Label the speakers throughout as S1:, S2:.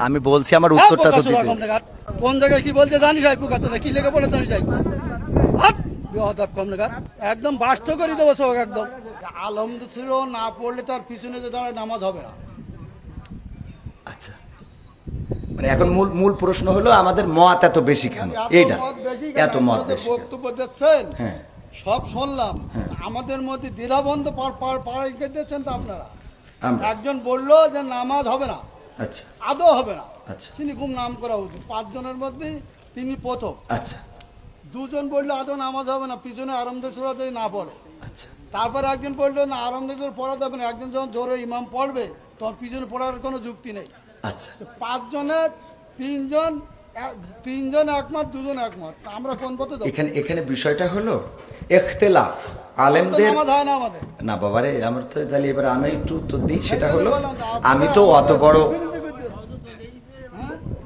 S1: আমি বলছি আমার উত্তরটা তো
S2: হ্যাঁ,
S1: দিতে
S2: কোন জায়গায় কি বলতে জানি যাই পোকা তোরা কি লেগে পড়ে জানি যাই হাট! বেয়াদব কমনেগার। একদম বাস্ত করে দেবো সব একদম আলমদ ছিল না পড়লে তার পিছনে যে দাঁড়ায় নামাজ হবে না
S1: আচ্ছা মানে এখন মূল মূল প্রশ্ন হলো আমাদের মত এত বেশি কেন এইটা? এত মত বেশি?
S2: বক্তব্য দিচ্ছেন
S1: হ্যাঁ
S2: সব শুনলাম আমাদের মধ্যে দ্বিধাবন্ধ পাড়াই দিচ্ছেন তো আপনারা একজন বলল যে নামাজ হবে না
S1: আচ্ছা।
S2: আদৌ হবে না।
S1: আচ্ছা।
S2: তিনি খুব নাম করা উচিত। পাঁচজনের মধ্যে তিনি প্রথম।
S1: আচ্ছা।
S2: দুজন বলল আদৌ নামাজ হবে না পিছনে আরামদের সুরা যদি না পড়ে।
S1: আচ্ছা।
S3: তারপরে একজন বলল না আরামদের সুরা পড়া যাবে না। একজন যখন জোরে ইমাম পড়বে তখন পিছনে পড়ার কোনো যুক্তি নেই।
S1: আচ্ছা।
S2: পাঁচজনের তিনজন তিনজন একমত দুজন একমত। আমরা কোন পথে
S1: এখানে এখানে বিষয়টা হলো এখতেলাফ আলেমদের
S2: হয় না
S1: বাবারে আমার তো তাহলে এবার আমি একটু উত্তর দিই। সেটা হলো আমি তো অত বড়?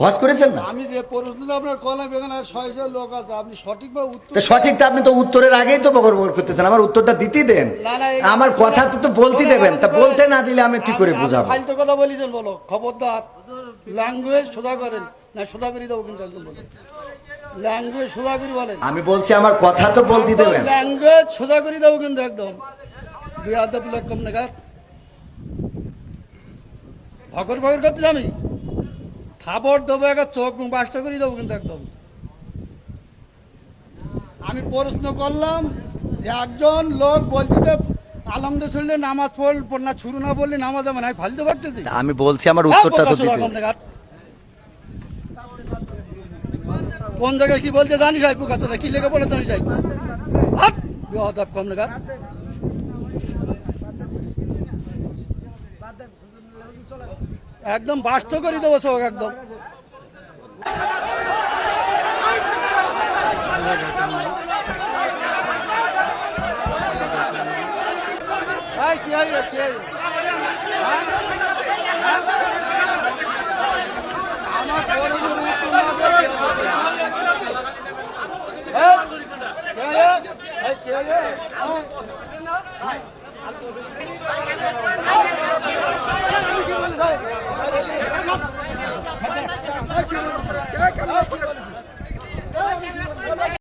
S1: হজ করেছেন না?
S2: আমি যে প্রশ্নটা আপনার কলাম এখানে ছয় ছয় লোক আছে আপনি সঠিকভাবে উত্তর
S1: সঠিকটা আপনি তো উত্তরের আগেই তো বকর করতেছেন আমার উত্তরটা দিতেই দেন।
S2: না, না,
S1: আমার কথা তো তো বলতে দেবেন তা বলতে না দিলে আমি কি করে বুঝাবো?
S2: ফালতু কথা বলিছেন বলো খবরদার। ল্যাঙ্গুয়েজ সোজা করেন। না সোজা করে দেবো কিন্তু একদম বলেন ল্যাঙ্গুয়েজ সোজা করে বলেন।
S1: আমি বলছি আমার কথা তো বলতে দেবেন।
S2: ল্যাঙ্গুয়েজ সোজা করে দেবো কিন্তু একদম। বিয়াদব লোক কম নাগাদ ভকর ভকর করতে আমি থাপড় দেবো একটা চোখ মুখ বাসটা করে দেবো কিন্তু একদম। আমি প্রশ্ন করলাম যে একজন লোক বলছে আলহামদুলিল্লাহ নামাজ না শুরু না বললে নামাজ আমি ফালতে পারতেছি
S1: আমি বলছি আমার উত্তরটা তো দিতে
S2: কোন জায়গায় কি বলতে জানি পোকা কি লেগে পড়ে জানি যাই হাট কম একদম বাস্ত করে দেবো সব একদম। আমার